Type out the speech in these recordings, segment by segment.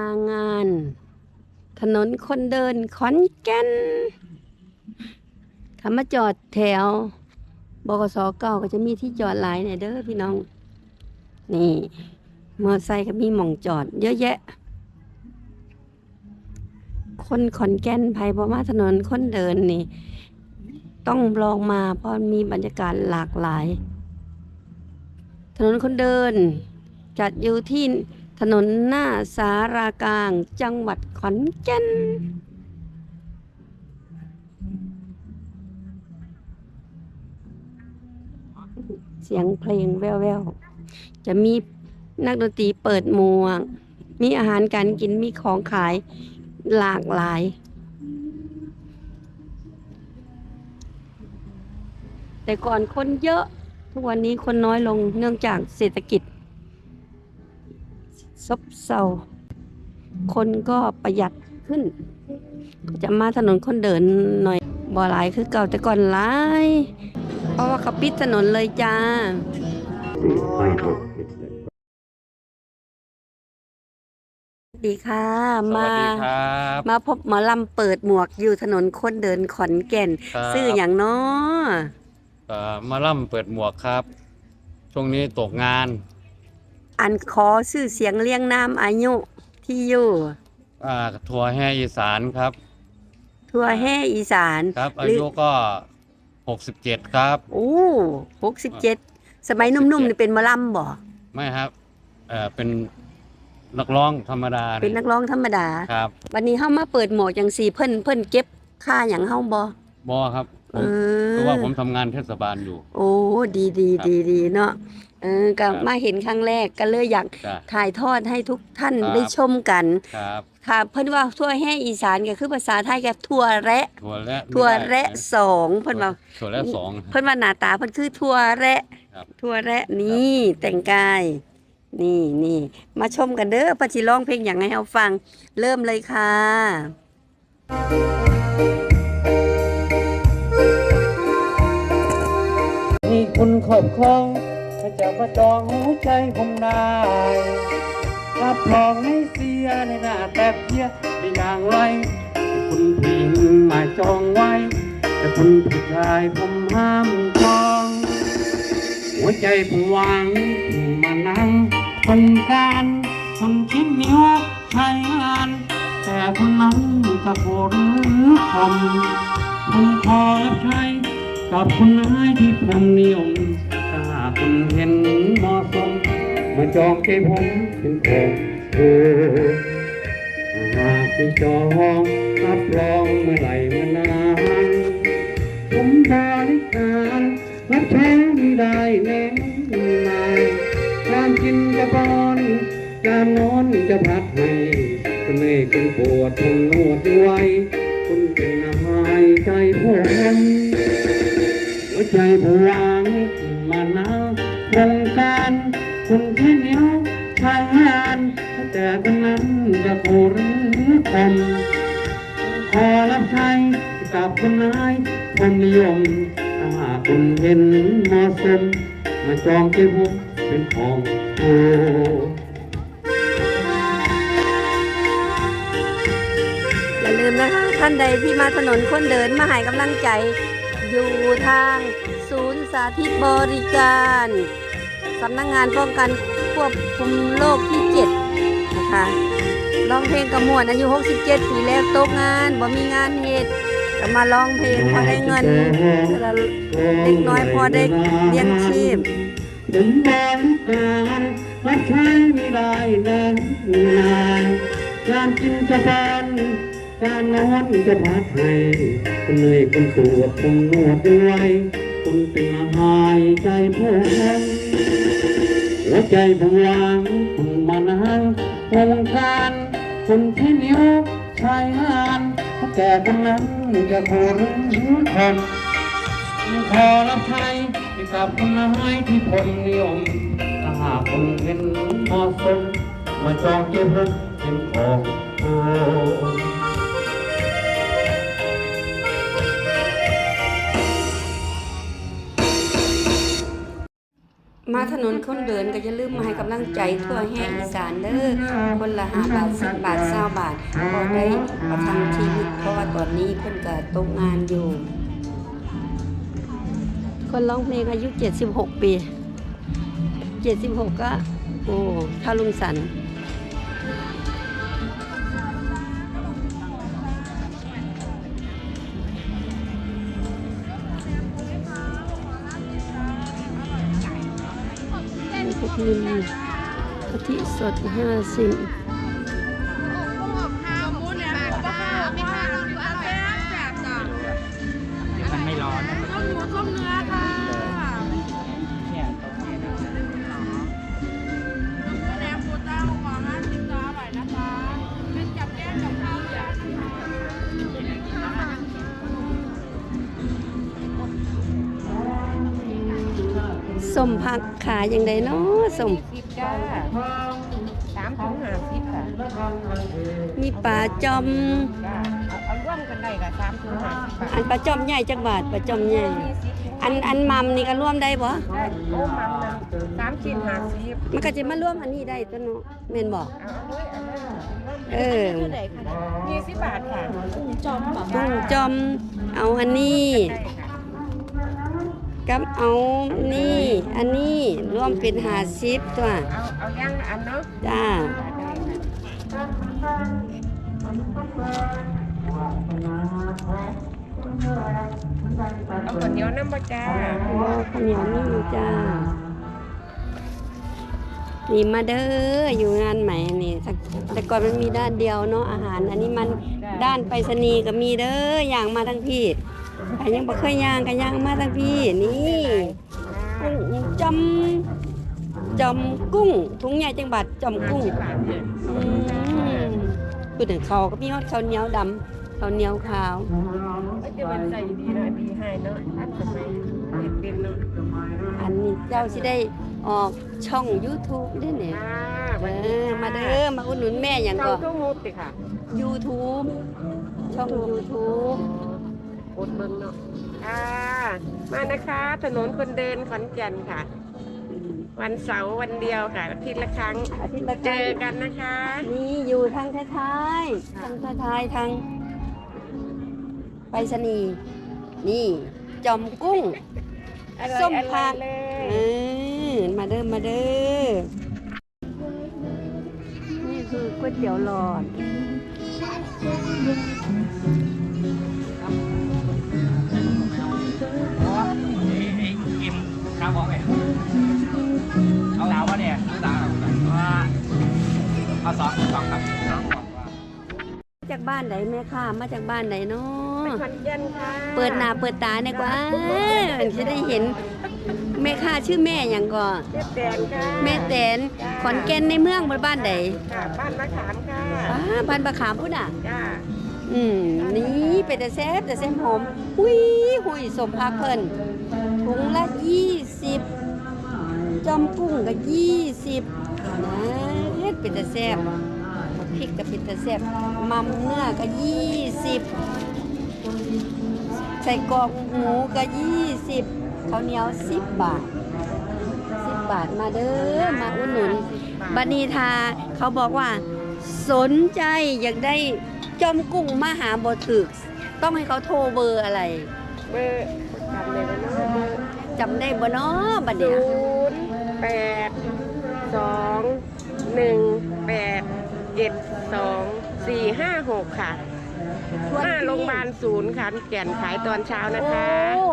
มางาน ถนนคนเดินขอนแก่นคำมาจอดแถวบกสเก่าก็จะมีที่จอดหลายเนี่ยเด้อพี่น้อง นี่มอไซค์ก็มีหม่องจอด เยอะแยะ คนขอนแก่นไผบ่มาถนนคนเดินนี่ ต้องลองมาเพราะมีบรรยากาศหลากหลาย ถนนคนเดิน จัดอยู่ที่ ถนนหน้าสารากลางจังหวัดขอนแก่นเสียงเพลงแว่วๆ จะมีนักดนตรีเปิดหมวก มีอาหารการกิน มีของขายหลากหลาย แต่ก่อนคนเยอะ ทุกวันนี้คนน้อยลงเนื่องจากเศรษฐกิจ ซบเซาคนก็ประหยัดขึ้นก็จะมาถนนคนเดินหน่อยบ่หลายคือเก่าแต่ก่อนหลายเพราะว่าเขาปิดถนนเลยจ้าสวัสดีค่ะสมาวัสดีครับมาพบหมอลำเปิดหมวกอยู่ถนนคนเดินขอนแก่นครับซื้ออย่างน้อเอ่อมาล่ำเปิดหมวกครับ ช่วงนี้ตกงาน อันขอชื่อเสียงเรียงนามอายุที่อยู่อ่าทัวร์แห่อีสานครับ ทั่วแห่อีสานครับ อาหรืยุก็67ครับ โอ้หกสิบเจ็ดสมัยหนุ่มๆนี่เป็นหมอลำบ่ไม่ครับเอ่อเป็นนักร้องธรรมดาเป็นนักร้องธรรมดา ครับวันนี้เฮามาเปิดหมวกจังสี่เพิ่นเพิ่นเก็บค่าหยังเฮาบ่บอครับผเอมอเพราะว่าผมทำงานเทศบาลอยู่ โอ้ดีดีครับดีดีเนาะ เออก็ครับมาเห็นครั้งแรกก็เลยอยากจ้ะถ่ายทอดให้ทุกท่านครับ ได้ชมกัน ครับค่ะ เพิ่นว่าทั่วแห่อีสานก็คือภาษาไทยก็ทั่วแระทัวร์และทั่วไม่ได้แระสองเพิ่นว่าทัวร์และสอง เพิ่นว่าหน้าตาเพิ่นคือทั่วแระครับทั่วแระนี่แต่งกายนี่นี่มาชมกันเด้อเพิ่นสิร้องเพลงหยังให้เฮาฟัง เริ่มเลยค่ะที่คุณครอบครองก็ จะมาจองหัวใจผมได้รับรองไม่เสียในหน้าแต่เพียได้อย่างไรคุณทิ้งมาจองไว้ แต่คุณผู้ชายผมห้ามจอง หัวใจผมหวังมานั่งคนการคนชิ้นนิ้วใช้งาน แต่คนนั้นจะโกรธคำผมขอรับใช้กับคุณนายที่ผมนิยม คุณเห็นเหมาะสมมาจองใจผมเป็นของเธอหากไม่จองรับรองเมื่อไหร่มานานผมบริการรับใช้ไม่ได้แน่นานการกินจะป้อนการนอนจะพักให้คุณไม่คุณปวดผมนวดไว้คุณเป็นนายใจผมหัวใจผวาง นาโครงการคุณที่เหนียวชายงานแต่คนนั้นจะโกหรือคนขอรับใช้กับคนนายคนนิยมถ้าคุณเห็นเหมาะสมมาจองที่ผมเป็นของโอ้อย่าลืมนะคะท่านใดที่มาถนนคนเดินมาให้กำลังใจอยู่ทาง สาธิตบริการสำนักงงานป้องกันควบคุมโรคที่ 7 นะคะร้องเพลงกระมวลอายุ 67 ปีแล้วตกงานบ่มีงานเฮ็ดก็มาร้องเพลงพอได้เงินเล็กน้อยพอได้เลี้ยงชีพผมบริการรับใช้ไม่ได้น่นานการกินจะบานการนอนจะพักให้คุณเหนื่อยคุณปวดคุณนวดด้วย คุณเป็นอาหายใจผมหัวใจผมวางคุณมานั่งวงการคุณที่นิ้วชายงานแต่คนนั้นจะโคหรือคนขอรับใช้กับคนไม้ที่ผมนิยมถ้าหากคนเห็นเหมาะสมมาจองเก็บเป็นของโอ้ ถนนคนเดินก็อย่าลืมมาให้กำลังใจทั่วแห่อีสานเด้อคนละห้าบาทสิบบาทเศร้าบาทพอได้ประทังชีวิตเพราะว่าตอนนี้เพิ่นก็ตกงานอยู่ คนร้องเพลงอายุ 76 ปี 76 ก็ โอ้เท่าลุงสัน สดห้าสิบมันไม่ร้อนนะต้มหมูต้มเนื้อค่ะเนี่ยตรงนี้นะแหนมหมูเต้าหวานห้าสิบจ้าอร่อยนะคะเป็นจับแก้มกับข้าวเหนียวนะคะสมผักขายอย่างไดเนาะสมสิบจ้า ปลาจอมจ้าเอาเอาร่วมกันได้ค่ะสามถึงห้าสิบบาทอันปลาจอมใหญ่จักบาทปลาจอมใหญ่มีสิบอันอันมัมนี่ก็ร่วมได้บ่ได้โอ้มันนะสามชิ้นห้าสิบมันก็จะมาร่วมอันนี้ได้ตัวเนาะแม่นบ่ เอาด้วยเอาด้วยเออเท่าไหร่คะยี่สิบบาทค่ะกุ้งจอมแบบกุ้งจอมเอาอันนี้ได้ค่ะกับเอานี่ อันนี้รวมเป็น50ตัวเอาเอาย่างละอันเนาะจ้า เอาข้าเหนียวน้ำบะจ้าข้าวเหนียวนี่จ้า นี่มาเด้ออยู่งานใหม่นี่แต่แต่ก่อนมันมีด้านเดียวเนาะอาหาร อันนี้มันด้านไปรษณีย์ก็มีเด้อย่างมาทั้งพี่ใครยังบ่เคยย่างก็ย่างมาทั้งพี่นี่จอมจอมกุ้งถุงใหญ่จังบาทจอมกุ้งอืม พูดถึงเขาวก็มีฮอดข้าวเหนียวดำข้าวเหนียวขาวก็จะเป็นใส่ดีนะดีให้เนาะอันสมัยเด็กเป็นเนาะอันนี้เจ้าสิได้ออกช่อง YouTube ได้เนี่ยอ่าเออมาเด้อมาอุดหนุนแม่อย่างช่อก็งทุ่งมุดสิค่ะ YouTube ช่อง YouTube อดเบิ่งเนาะอ่ามานะคะ ถนนคนเดินขอนแก่นค่ะ วันเสาร์วันเดียวค่ะอาทิตย์ละครั้งอาทิตย์ละเจครั้องกันนะคะ นี่อยู่ทางท้ายๆทางท้ายๆทางไปรษณีย์นี่ จอมกุ้ง อร่อยส้มผัก อร่อยเลเอย อมาเด้อมาเด้อนี่คือก๋วยเตี๋ยวหลอดกินข้าวบอกไง เอาสาววะเนี่ยสาวว่าเอาสองสองครับสองบอกว่ามาจากบ้านไหนแม่ค่ะ มาจากบ้านไหนเนาไปะขอนแก่นค่ะ เปิดหน้าเปิดตาเนี่ยกว่าจะได้เห็น แม่ค่ะชื่อแม่อย่างก่อนเจ๊แตนค่ะแม่แตนขอนแก่นในเมืองบนบ้านไหนค่ะบ้านมะขามค่ะอ้าบ้านบะขามพุ่นอะจ้าอืมนี่เป็นแต่แซ่บแต่แซ่บหอมหุยหุยสมพักเพิ่นถุงละยี่สิบ จอมกุ้งก็ยี่สิบนะเฮ็ดเป็นแต่แซ่บพริกก็เป็นแต่แซ่บมัมเนื้อก็ยี่สิบใส่กรอกหมูก็ยี่สิบข้าวเหนียวสิบบาทสิบบาทมาเด้อมาอุดหนุนบันีทาเขาบอกว่า สนใจอยากได้จอมกุ้งมาหาบ่ถึก ต้องให้เขาโทรเบอร์อะไร เบอร์จำเลยนะเบอร์จำได้บ่เนาะบัดเนี้ยศูนย์ แปดสองหนึ่งแปดเจ็ดสองสี่ห้าหกค่ะหน้าโรงพยาบาลศูนย์ขอนแก่นขายตอนเช้านะคะโอ้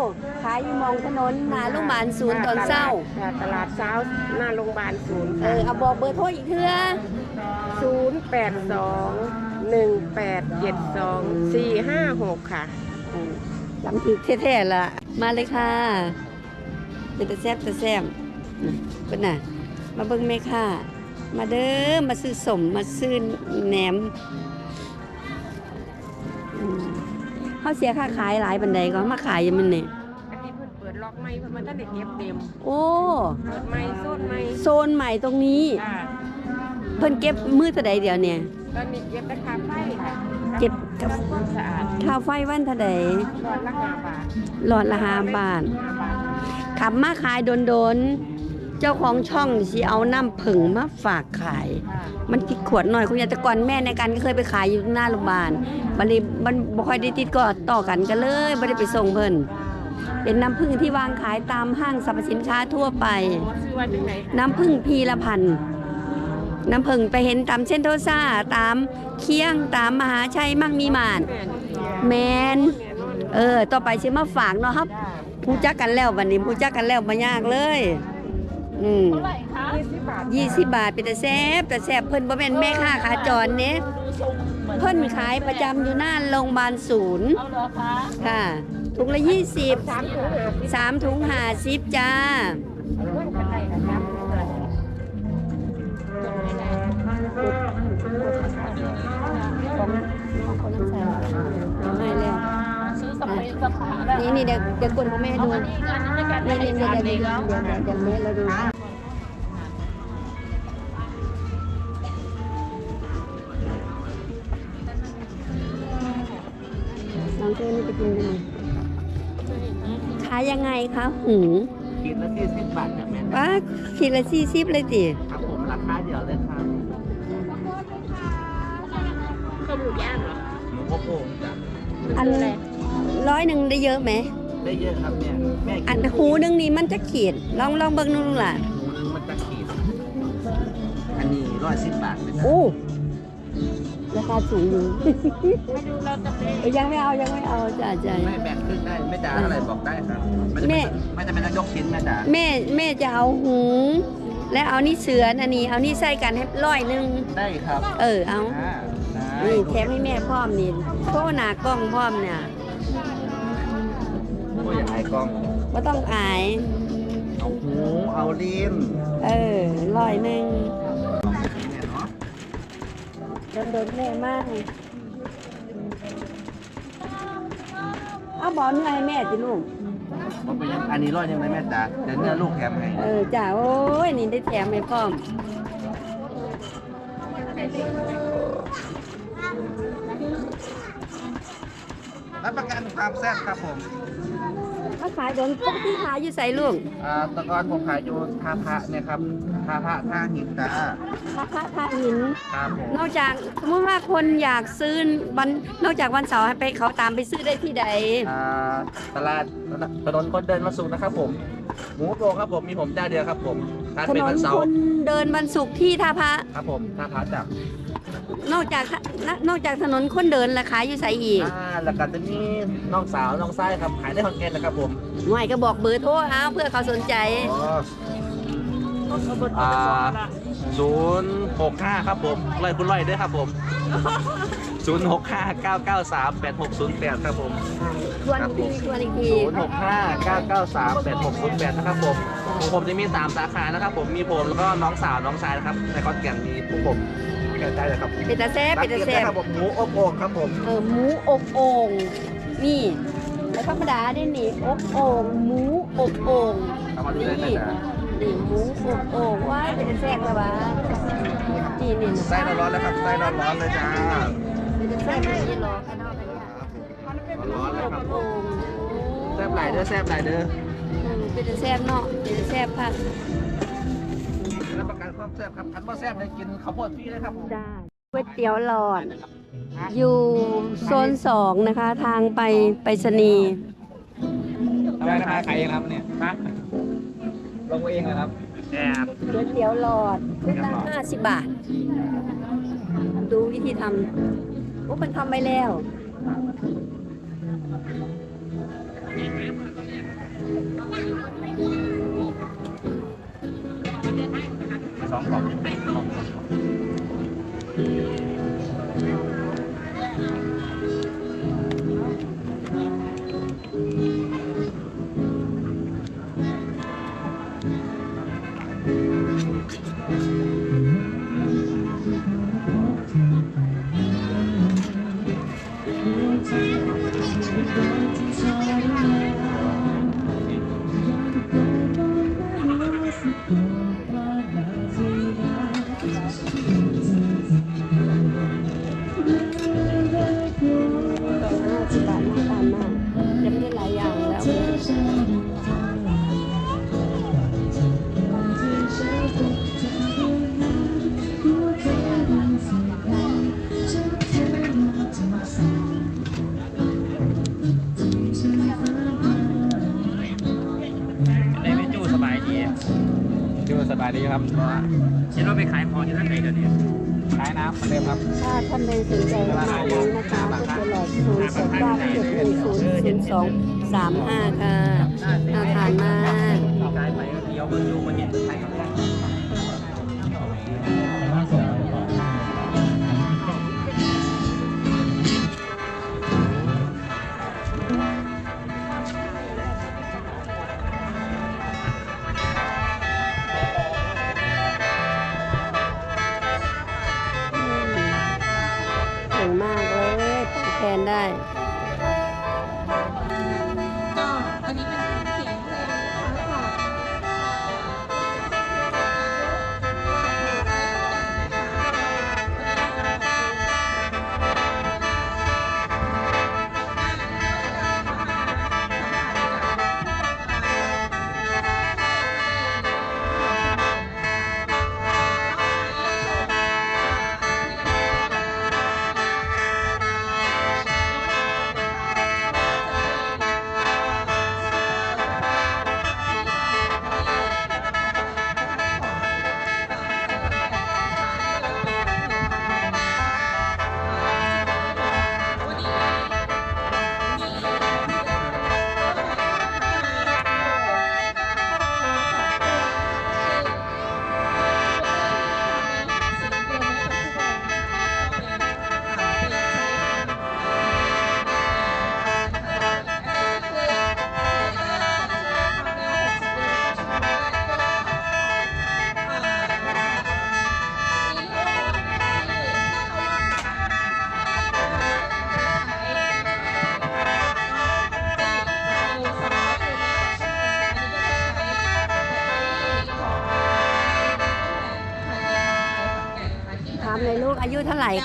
ขายอยู่หมองถนนหน้าโรงพยาบาลศูนย์ตอนเช้าค่ะตลาดเช้าหน้าโรงพยาบาลศูนย์เอค่ะอเอาบอกเบอร์โทรอีกเทื่อศูนย์แปดสองหนึ่งแปดเจ็ดสองสี่ห้าหกค่ะเออจำถึกแท้ๆล่ะ มาเลยค่ะเป็นตะแซ่บตะแซ่บ น่ะเป็นน่ะ มาเบิ่งแม่ค่ะ มาเด้อมาซื้อสมมาซื้อแหนมอืมเขาเสียค่าขายหลายบันไดก็มาขายอยังมันเนี่ยอันนี้เพิ่นเปิดล็อกไม่เพิ่นมาตั้งแต่เก็บเต็มโอ้เปิดไม่โซนไม่โซนใหม่ตรงนี้ค่ะเพิ่นเก็บมือเท่าใดเดียวเนี่ย ตอนนี้เก็บราคาไฟค่ะเก็บ ทำความสะอาดค่าไฟวันเท่าใดร้อนละห้าบาทหลอดละห้าบาทห้าบาทขับมาขายโดน เจ้าของช่องสิเอาน้ำผึ้งมาฝากขาย มันติดขวดหน่อยคุณยายแต่ก่อนแม่ในการก็เคยไปขายอยู่หน้าโรงพยาบาลบัดนี้มันบ่ค่อยได้ติดก็ต่อกันก็เลยไม่ได้ไปส่งเพิ่นเป็นน้ำผึ้งที่วางขายตามห้างสรรพสินค้าทั่วไป ชื่อว่าจังไหนน้ำผึ้งพีละพันธุ์น้ำผึ้งไปเห็นตามเส้นโทซ่าตามเคียงตามมหาชัยมั่งมีมาน แม่นแมน เออ ต่อไปสิมาฝากเนาะครับผู้จักกันแล้ววันนี้ผู้จักกันแล้วมายากเลย อืมยี่สิบบาทยี่สิบบาทเป็นแต่แซบแต่แซบเพิ่นบ่แม่นแม่ค้าขาจรเนี้เพิ่นขายประจำอยู่หน้าโรงพยาบาลศูนย์ค่ะถุงละยี่สิบสามถุงห้าสิบสามถุงห้าสิบจ้า เพิ่นกันได้นะครับเอาให้แล้วซื้อสเปรย์สปาได้นี่นี่เดี๋ยวเดี๋ยวกดให้แม่ดูอันนี้กันในการนี่ได้นี่สามเดี๋ยวเด็เดี๋กยวแล้วเดี๋ยวเดี๋ยวเดี๋ยวแม่เราดู ยยังไงคะหูกินละสี่สิบบาทจากแม่ว่าขีดละสี่สิบเลยติครับผมราคาเดียวเลยครับข้าวหมูย่างเหรอหมูโป่งจ้ะอันร้อยหนึ่งได้เยอะไหมได้เยอะครับเนี่ยแม่อันหูหนึงนี่มันจะขีดลองลองเบิ่งนู่นล่ะหมูนึงมันจะขีดอันนี้ร้อยสิบบาทเลยจ้ะโอ้ ราคาสูงอยู่ไม่ดูเราจะเป็นเอ้ยยังไม่เอายังไม่เอาจ้าจ้าแม่แบ่งครึ่งได้แม่จ๋าอะไรบอกได้ครับมันจะแม่ เป็นไม่จะเป็นต้องยกชิ้นแม่จ๋าแม่แม่จะเอาหู และเอานี่เสืออันนี้ เอานี่ใส่กันให้ร้อยหนึ่งได้ครับเออเอาอ่าได้นี่แถมให้แม่พร้อมนี่โทหนากล้องพร้อมเนี่ยโอ้ยอย่าอายกล้องก็ต้องอาย เอาหูเอาลิ้นเออร้อยหนึ่งเนี่ยเนาะ โดนโดนแม่มากเอาบอลเนื้อให้แม่จิลูก มันเป็นยังอันนี้ร้อยยังไงแม่จ๋าเดี๋ยวเนื้อลูกแถมให้เออจ้าโอ้ยนี่ได้แถมให้พร้อมรับประกันความแซ่บครับผมมา ขายโดนปกติขายอยู่ใส่ลูกอ่าแตะกอนผมขายอยู่ท่าพระเนี่ยครับท่าพระท่าหินจ้าพระพระพระหิน ครับผมนอกจากสมมติว่าคนอยากซื้อวันนอกจากวันเสาร์ให้ไปเขาตามไปซื้อได้ที่ใดอ่าตลาดถนนคนเดินมาสุกนะครับผม หมูโปรครับผมมีผมเจ้าเดียวครับผมทานถเป็นนวันนเสาคร์นเดินวันศุกร์ที่ท่าพระครับผมท่าพระจับนอกจาก นอกจากถนนคนเดินและขายอยู่ใส่อีกอ่าแล้วก็จะมีน้องสาวน้องไส้ครับขายได้คอนเกนนะครับผมหน่วยก็บอกเบอร์โทรเอาเพื่อเขาสนใจ อ๋ออ่าศูนย์หกห้าครับผมร้อยคุณร้อยด้วยครับผมศูนย์หกห้าเก้าเก้าสามแปดหกศูนย์แปดครับผมทวนอีกทีทวนอีกทีศูนย์หกห้าเก้าเก้าสามแปดหกศูนย์แปดนะครับผมของผมจะมีสามสาขานะครับผมมีผมแล้วก็น้องสาวน้องชายนะครับในคอนแก่นมีผู้ผม เกิดได้เลยครับเป็นตาแซ่บเป็นตาแซ่รับผมหมูอบโอ่งครับผมเออหมูอบโอ่งนี่แล้วธรรมดาได้นี่อบโอ่งหมูอบโอ่งเอามาดูได้ไหมนี่จ๊ะนี่หมูอบโอ่งว้ายเป็นตาแซ่บละวะนี่นี่ไส้ร้อนๆเลยครับไส้ร้อนๆเลยจ้าเป็นตาแซ่บไม่ได้รอกันเอากันเนี่ยร้อนๆเลยครับผโอ่มงแซ่บหลายเด้อแซ่บหลายเด้อ เออเป็นตาแซ่บเนาะเป็นตาแซ่บค่ะรับประกัน ความแซ่บครับคันบ่แซ่บเลยกินข้าวโพดฟรีเลยครับผมจ้าก๋วยเตี๋ยวหลอด อยู่โซนสองนะคะ ทางไปไปรษณีย์ทำไมขายเองครับเนี่ยลงเองนะครับแซ่บก๋วยเตี๋ยวหลอดชุดละห้าสิบบาท ดูวิธีทำโอ้มันทำไปแล้ว สอ งกล่องครับคิดว่าไปขายของอยู่ท่านไหนเดี๋ยวนี้ขายน้ำเหมือนเดิมครับ ถ้าท่านใดสนใจมานั้นนะคะก็จะหลอกศูนย์สองเก้าเจ็ดหนึ่งศูนย์ศูนย์สองสามห้าค่ะน่าทานมาก ขายไปก็เดียวเบอร์ยูมันเห็นขาย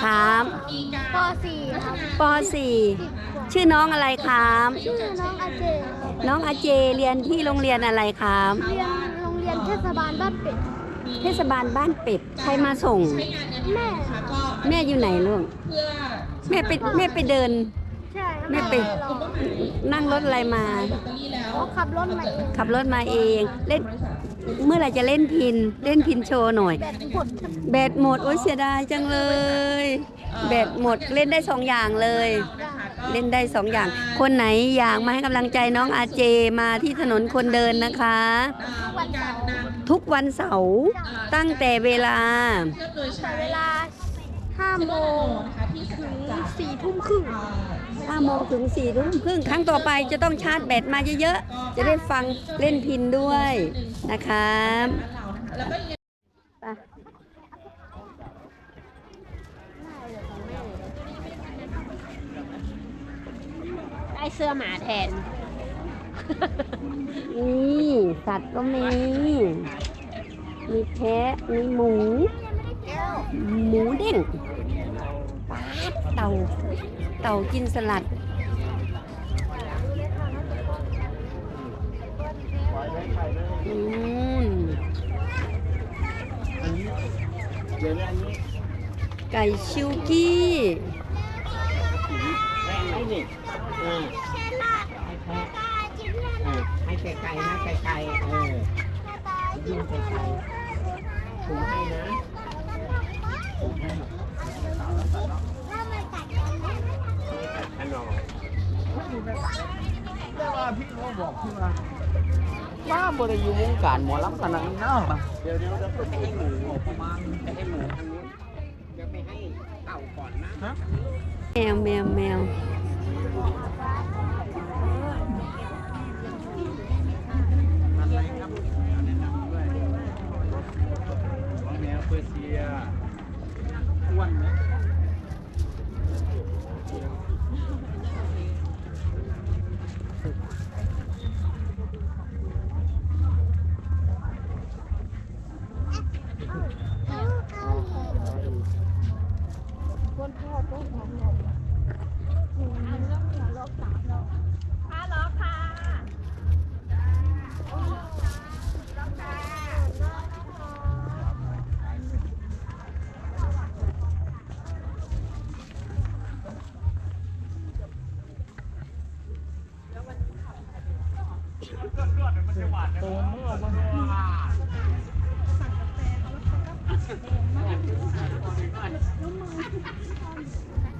ครับป .4 ครับป .4 ชื่อน้องอะไรครับ ชื่อน้องอาเจน้องอาเจเรียนที่โรงเรียนอะไรครับ เรียนโรงเรียนเทศบาลบ้านเป็ดเทศบาลบ้านเป็ดใครมาส่ง แม่ แม่อยู่ไหนลูกแม่ไปแม่ไปเดิน ใช่ครับแม่ไป รอ นั่งรถอะไรมา เขาขับรถมาเองขับรถมาเอง เล่น เมื่อไหร่จะเล่นพิน เล่นพินโชว์หน่อย แบตหมดครับแบตหมด โอ้ยเสียดายจังเลย แบตหมด เล่นได้สองอย่างเลย เล่นได้สองอย่าง คนไหนอยากมาให้กำลังใจน้องอาเจมาที่ถนนคนเดินนะคะ วันเสาร์ทุกวันเสาร์ตั้งแต่เวลา แต่เวลา5โมงถึง4ทุ่มครึ่ง 5โมงถึง4ทุ่มครึ่งครั้งต่อไปจะต้องชาร์จแบตมาเยอะๆ จะได้ฟังเล่นพินด้วยนะครับไปได้เสื้อหมาแทน นี่สัตว์ก็มี มีแพะมีหมู หมูเด้งปลาด เต่า เต่ากินสลัด อืมไก่ชิวกี้ ให้ไกลๆนะไกลๆเออยิ่งไกลๆถูให้นะถุงให้ ว่าบริยูวงการหมอลำขนาดนี้เนาะเดี๋ยวเดี๋ยวจะไปให้หมูประมาณไปให้หมูทางนู้นเดี๋ยวไปให้เต่าก่อนนะแมวแมวแมว Thank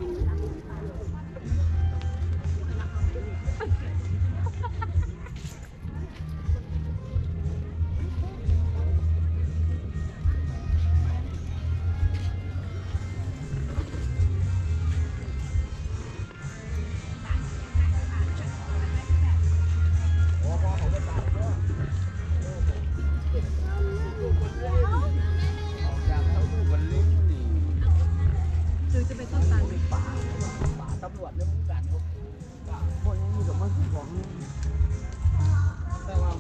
you. บอกแต่ว่า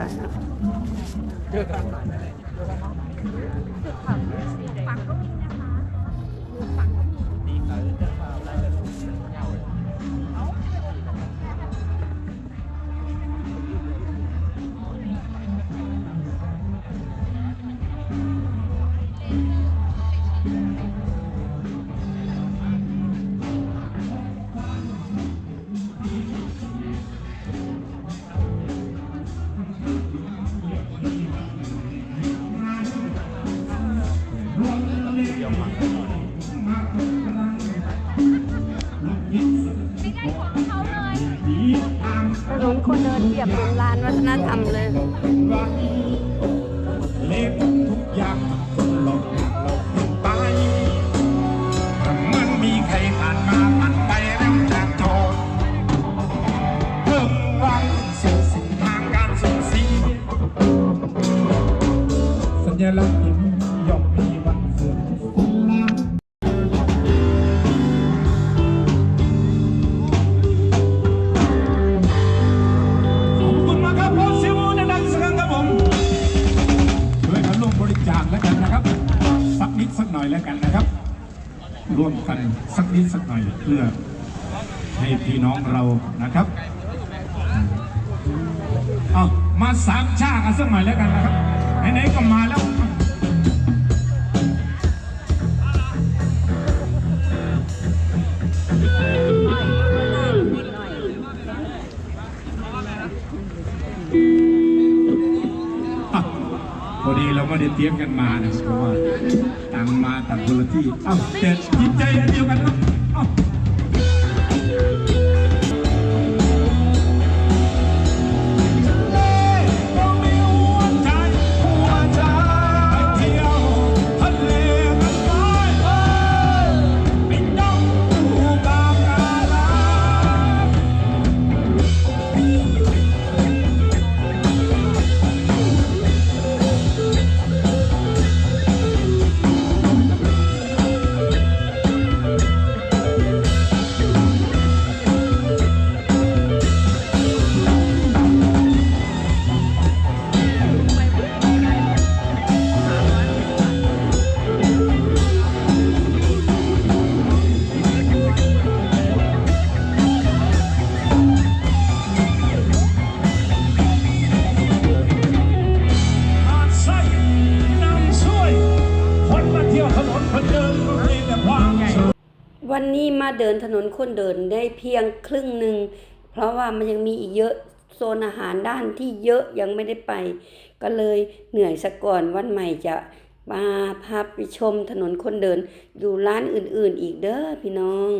ช่ครับ Rocky. ได้เตรียมกันมานะเพราะว่าต่างมาต่างคนละที่เอ้าแต่จิตใจเดียวกันครับ เดินถนนคนเดินได้เพียงครึ่งหนึ่ง เพราะว่ามันยังมีอีกเยอะโซนอาหารด้านที่เยอะยังไม่ได้ไป ก็เลยเหนื่อยสะก่อนวันใหม่จะมาพาไปชมถนนคนเดินอยู่ร้านอื่นๆอีกเด้อพี่น้อง